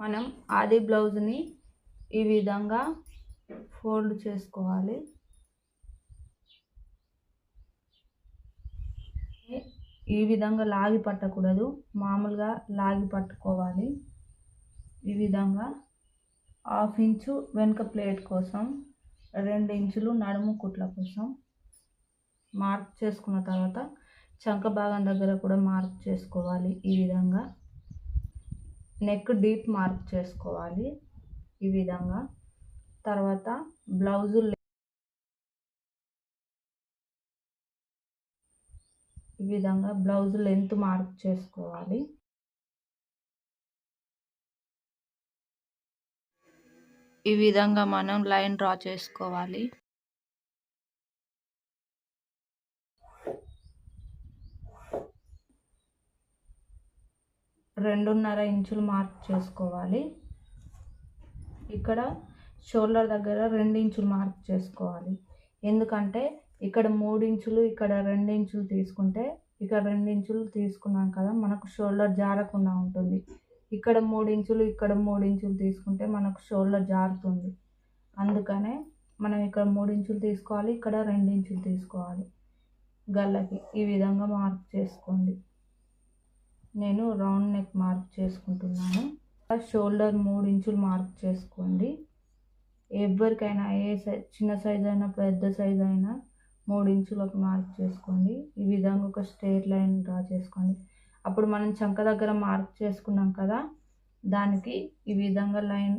మనం ఆది బ్లౌజ్ని ఈ విధంగా ఫోల్డ్ చేసుకోవాలి. ఈ విధంగా లాగి పట్టకూడదు. మామూలుగా లాగి పట్టుకోవాలి. ఈ విధంగా హాఫ్ ఇంచు వెనుక ప్లేట్ కోసం రెండు ఇంచులు నడుము కుట్ల కోసం మార్క్ చేసుకున్న తర్వాత చంక భాగం దగ్గర కూడా మార్క్ చేసుకోవాలి ఈ విధంగా. నెక్ డీప్ మార్క్ చేసుకోవాలి ఈ విధంగా. తర్వాత బ్లౌజు ఈ విధంగా బ్లౌజ్ లెంత్ మార్క్ చేసుకోవాలి. ఈ విధంగా మనం లైన్ డ్రా చేసుకోవాలి. రెండున్నర ఇంచులు మార్క్ చేసుకోవాలి. ఇక్కడ షోల్డర్ దగ్గర రెండు ఇంచులు మార్క్ చేసుకోవాలి. ఎందుకంటే ఇక్కడ మూడు ఇంచులు ఇక్కడ రెండు ఇంచులు తీసుకుంటే ఇక్కడ రెండు ఇంచులు తీసుకున్నాం కదా మనకు షోల్డర్ జారకుండా ఉంటుంది. ఇక్కడ మూడు ఇంచులు ఇక్కడ మూడు ఇంచులు తీసుకుంటే మనకు షోల్డర్ జారుతుంది. అందుకనే మనం ఇక్కడ మూడు ఇంచులు తీసుకోవాలి ఇక్కడ రెండు ఇంచులు తీసుకోవాలి. గల్లకి ఈ విధంగా మార్క్ చేసుకోండి. నేను రౌండ్ నెక్ మార్క్ చేసుకుంటున్నాను. షోల్డర్ మూడు ఇంచులు మార్క్ చేసుకోండి. ఎవరికైనా ఏ సైజ్ చిన్న సైజ్ అయినా పెద్ద సైజ్ అయినా మూడు ఇంచులకు మార్క్ చేసుకోండి. ఈ విధంగా ఒక స్ట్రేట్ లైన్ డ్రా చేసుకోండి. అప్పుడు మనం చంక దగ్గర మార్క్ చేసుకున్నాం కదా దానికి ఈ విధంగా లైన్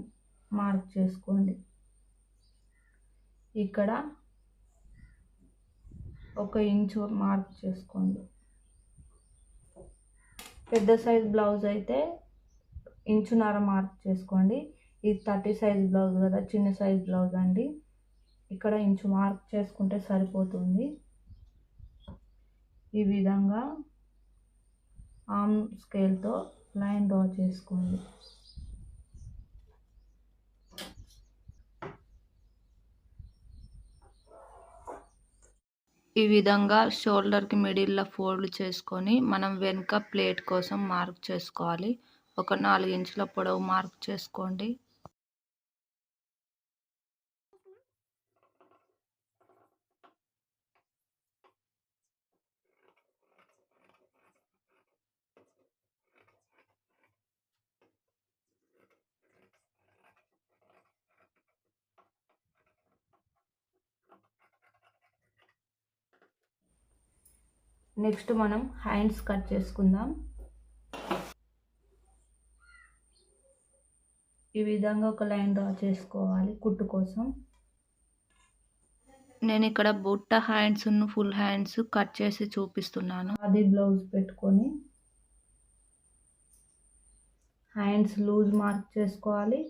మార్క్ చేసుకోండి. ఇక్కడ ఒక ఇంచు మార్క్ చేసుకోండి. పెద్ద సైజ్ బ్లౌజ్ అయితే ఇంచున్నర మార్క్ చేసుకోండి. ఇది థర్టీ సైజ్ బ్లౌజ్ కదా చిన్న సైజ్ బ్లౌజ్ అండి. ఇక్కడ ఇంచు మార్క్ చేసుకుంటే సరిపోతుంది. ఈ విధంగా ఆమ్ స్కేల్తో లైన్ డ్రా చేసుకోండి. ఈ విధంగా షోల్డర్కి మిడిల్లో ఫోల్డ్ చేసుకొని మనం వెనుక ప్లేట్ కోసం మార్క్ చేసుకోవాలి. ఒక నాలుగు ఇంచుల పొడవు మార్క్ చేసుకోండి. నెక్స్ట్ మనం హ్యాండ్స్ కట్ చేసుకుందాం. ఈ విధంగా ఒక లైన్ డ్రా చేసుకోవాలి కుట్టు కోసం. నేను ఇక్కడ బుట్ట హ్యాండ్స్ ఫుల్ హ్యాండ్స్ కట్ చేసి చూపిస్తున్నాను. అది బ్లౌజ్ పెట్టుకొని హ్యాండ్స్ లూజ్ మార్క్ చేసుకోవాలి.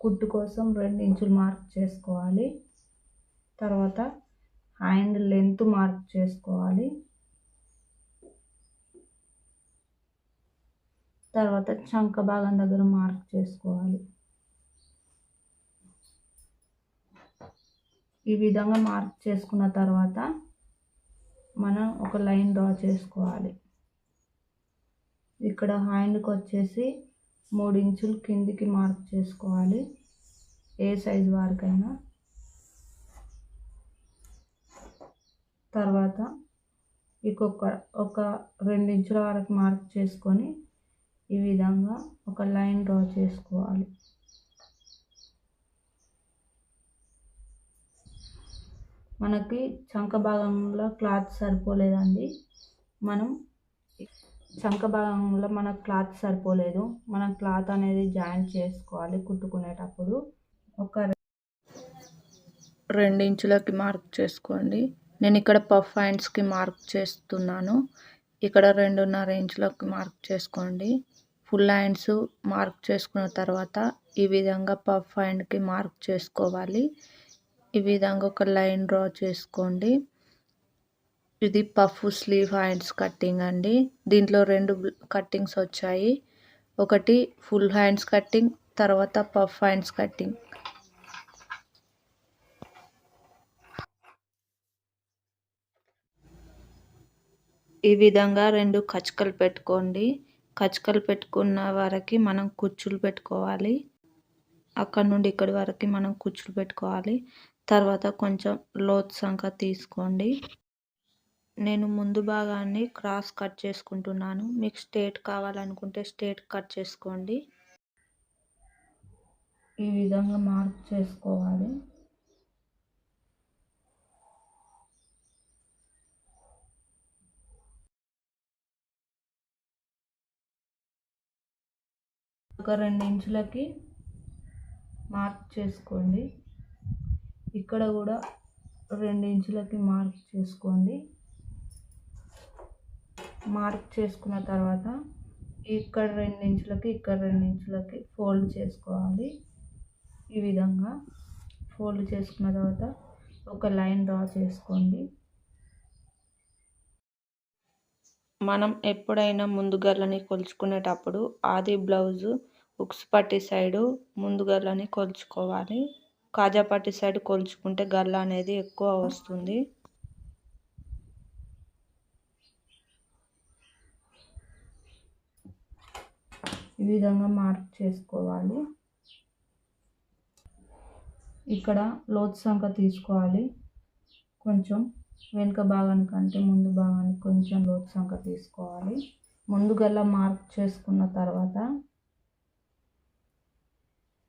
కుట్టు కోసం రెండు ఇంచులు మార్క్ చేసుకోవాలి. తర్వాత హ్యాండ్ లెంత్ మార్క్ చేసుకోవాలి. తర్వాత చంక భాగం దగ్గర మార్క్ చేసుకోవాలి. ఈ విధంగా మార్క్ చేసుకున్న తర్వాత మనం ఒక లైన్ డ్రా చేసుకోవాలి. ఇక్కడ హ్యాండ్కి వచ్చేసి మూడు ఇంచులు కిందికి మార్క్ చేసుకోవాలి. ఏ సైజు వారికైనా. తర్వాత ఇంకొక ఒక రెండు ఇంచుల వరకు మార్క్ చేసుకొని ఈ విధంగా ఒక లైన్ డ్రా చేసుకోవాలి. మనకి చంక భాగంలో క్లాత్ సరిపోలేదండి. మనం చంక భాగంలో మన క్లాత్ సరిపోలేదు. మనం క్లాత్ అనేది జాయింట్ చేసుకోవాలి కుట్టుకునేటప్పుడు. ఒక రెండు ఇంచులకి మార్క్ చేసుకోండి. నేను ఇక్కడ పఫ్ హ్యాండ్స్కి మార్క్ చేస్తున్నాను. ఇక్కడ రెండున్నర ఇంచులకి మార్క్ చేసుకోండి. ఫుల్ హ్యాండ్స్ మార్క్ చేసుకున్న తర్వాత ఈ విధంగా పఫ్ హ్యాండ్కి మార్క్ చేసుకోవాలి. ఈ విధంగా ఒక లైన్ డ్రా చేసుకోండి. ఇది పఫ్ స్లీవ్ హ్యాండ్స్ కట్టింగ్ అండి. దీంట్లో రెండు కట్టింగ్స్ వచ్చాయి. ఒకటి ఫుల్ హ్యాండ్స్ కట్టింగ్ తర్వాత పఫ్ హ్యాండ్స్ కట్టింగ్. ఈ విధంగా రెండు కచకలు పెట్టుకోండి. కచ్చకలు పెట్టుకున్న వరకు మనం కుచ్చులు పెట్టుకోవాలి. అక్కడ నుండి ఇక్కడి వరకు మనం కుచ్చులు పెట్టుకోవాలి. తర్వాత కొంచెం లోతు సంఖ తీసుకోండి. నేను ముందు భాగాన్ని క్రాస్ కట్ చేసుకుంటున్నాను. మీకు స్ట్రేట్ కావాలనుకుంటే స్ట్రేట్ కట్ చేసుకోండి. ఈ విధంగా మార్క్ చేసుకోవాలి. ఒక రెండు ఇంచులకి మార్క్ చేసుకోండి. ఇక్కడ కూడా రెండు ఇంచులకి మార్క్ చేసుకోండి. మార్క్ చేసుకున్న తర్వాత ఇక్కడ రెండు ఇంచులకి ఇక్కడ రెండు ఇంచులకి ఫోల్డ్ చేసుకోవాలి. ఈ విధంగా ఫోల్డ్ చేసుకున్న తర్వాత ఒక లైన్ డ్రా చేసుకోండి. మనం ఎప్పుడైనా ముందుగల్లని కొలుచుకునేటప్పుడు ఆది బ్లౌజు ఉక్స్ పట్టి సైడు ముందు గల్లని కొలుచుకోవాలి. కాజా పట్టి సైడ్ కొలుచుకుంటే గల్ల అనేది ఎక్కువ వస్తుంది. ఈ విధంగా మార్క్ చేసుకోవాలి. ఇక్కడ లోతు సంఖ తీసుకోవాలి. కొంచెం వెనుక భాగానికంటే ముందు భాగానికి కొంచెం లోతు సంఖ తీసుకోవాలి. ముందుగల్లా మార్క్ చేసుకున్న తర్వాత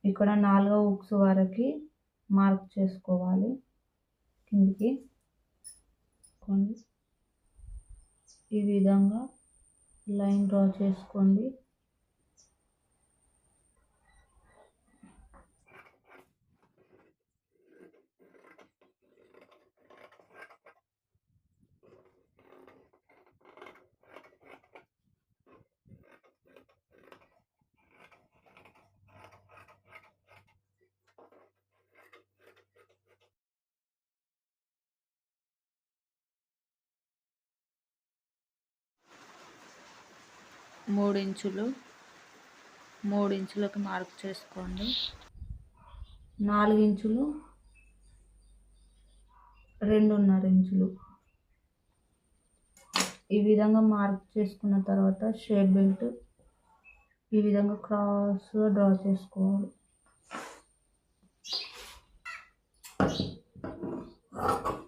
ఇక్కడ నాలుగో ఉక్స్ వరకు మార్క్ చేసుకోవాలి. కిందికి కొన్ని ఈ విధంగా లైన్ డ్రా చేసుకోండి. మూడు ఇంచులు మూడు ఇంచులకు మార్క్ చేసుకోండి. నాలుగు ఇంచులు రెండున్నర ఇంచులు ఈ విధంగా మార్క్ చేసుకున్న తర్వాత షేప్ బెల్ట్ ఈ విధంగా క్రాస్గా డ్రా చేసుకోవాలి. you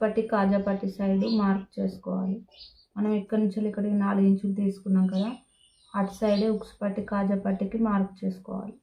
పట్టి కాజా పట్టి సైడ్ మార్క్ చేసుకోవాలి. మనం ఇక్కడి నుంచి ఇక్కడికి నాలుగు ఇంచులు తీసుకున్నాం కదా అటు సైడే ఉక్స్ పట్టి కాజా పట్టికి మార్క్ చేసుకోవాలి.